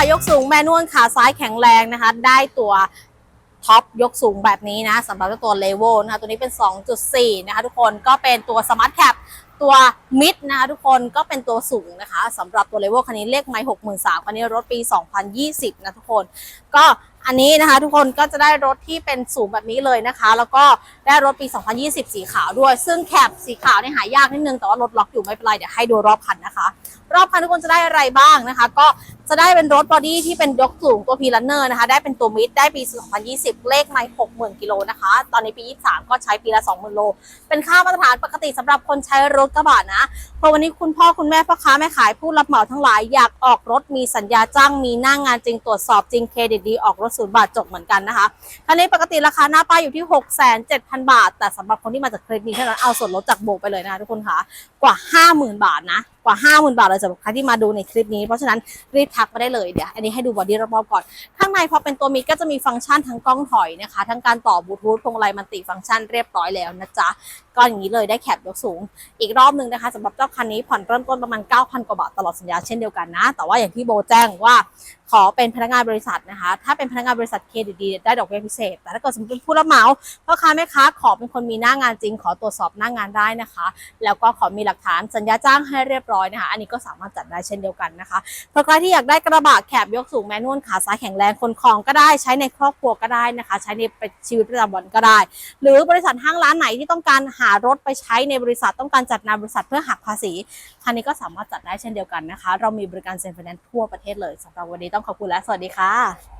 ะยกสูงแมนวลขาซ้ายแข็งแรงนะคะ ได้ตัวท็อปยกสูงแบบนี้นะสำหรับตัวเลเวลนะคะตัวนี้เป็น 2.4 นะคะทุกคนก็เป็นตัวสมาร์ทแคปตัวมิดนะคะทุกคนก็เป็นตัวสูงนะคะสำหรับตัวเลเวลคันนี้เลขไมล์63,000คันนี้รถปี 2020 นะทุกคน ก็อันนี้นะคะทุกคนก็จะได้รถที่เป็นสูงแบบนี้เลยนะคะ แล้วก็ได้รถปี 2020 สีขาวด้วย ซึ่งแคปสีขาวเนี่ยหายากนิดนึงแต่ว่ารถล็อกอยู่ไม่เป็นไร เดี๋ยวให้ดูรอบคันนะคะ รอบคันทุกคนจะได้อะไรบ้างนะคะ ก็จะได้เป็นรถบอดี้ที่เป็นยกสูงตัวพีลันเนอร์นะคะ ได้เป็นตัวมิดได้ปี 2020 เลขไมล์60,000 กิโลนะคะ ตอนนี้ปี 23 ก็ใช้ปีละ 20,000 โล เป็นค่ามาตรฐานปกติสำหรับคนใช้รถกระบะนะเพราะวันนี้คุณพ่อคุณแม่พ่อค้าแม่ขายผู้รับเหมาทั้งหลายอยากออกรถมีสัญญาจ้างมีหน้างงานจริงตรวจสอบจริงเครดิตดีออกรถศูนย์บาทจบเหมือนกันนะคะคันนี้ปกติราคาหน้าป้ายอยู่ที่ 6 7 0 0 0 บาท แต่สำหรับคนที่มาจากเคลิปนี้เท่านั้นเอาส่วนลดจากโบกไปเลยนะคะทุกคนค่ะกว่า 50,000 บาทนะกว่า 50,000 บาทเลยสำหรับใครที่มาดูในคลิปนี้ เพราะฉะนั้นรีบทักมาได้เลยเดี๋ยวอันนี้ให้ดูบอดี้รอบๆก่อน ข้างในพอเป็นตัวมีก็จะมีฟังก์ชันทั้งกล้องถอยนะคะ ทั้งการต่อบลูทูธพวงมาลัยมันติฟังก์ชันเรียบร้อยแล้วนะจ๊ะก็อย่างนี้เลยได้แคปยกสูง อีกรอบหนึ่งนะคะสำหรับเจ้าคันนี้ผ่อนเริ่มต้นประมาณ9,000กว่าบาทตลอดสัญญาเช่นเดียวกันนะ แต่ว่าอย่างที่โบแจ้งว่า ขอเป็นพนักงานบริษัทนะคะ ถ้าเป็นพนักงานบริษัทเครดิตดีได้ดอกเบี้ยพิเศษ แต่ถ้าเกิดสมมติเป็นผู้รับเหมาพ่อค้าแม่ค้าขอเป็นคนมีหน้างานจริง ขอตรวจสอบหน้างานได้นะคะ แล้วก็ขอมีหลักฐานสัญญาจ้างให้เรียบร้อยนะคะ อันนี้ก็สามารถจัดได้เช่นเดียวกันนะคะเพื่อใครที่อยากได้กระบะแคบยกสูงแมนนวลขาซ้ายแข็งแรงคนคลองก็ได้ใช้ในครอบครัวก็ได้นะคะ ใช้ในชีวิตประจำวันก็ได้ หรือบริษัทห้างร้านไหนที่ต้องการหารถไปใช้ในบริษัทต้องการจัดงาบริษัทเพื่อหักภาษีคันนี้ก็สามารถจัดได้เช่นเดียวกันนะคะ เรามีบริการเซ็นไฟแนนซ์ทั่วประเทศเลยสำหรับวันนี้ต้องขอบคุณและสวัสดีค่ะ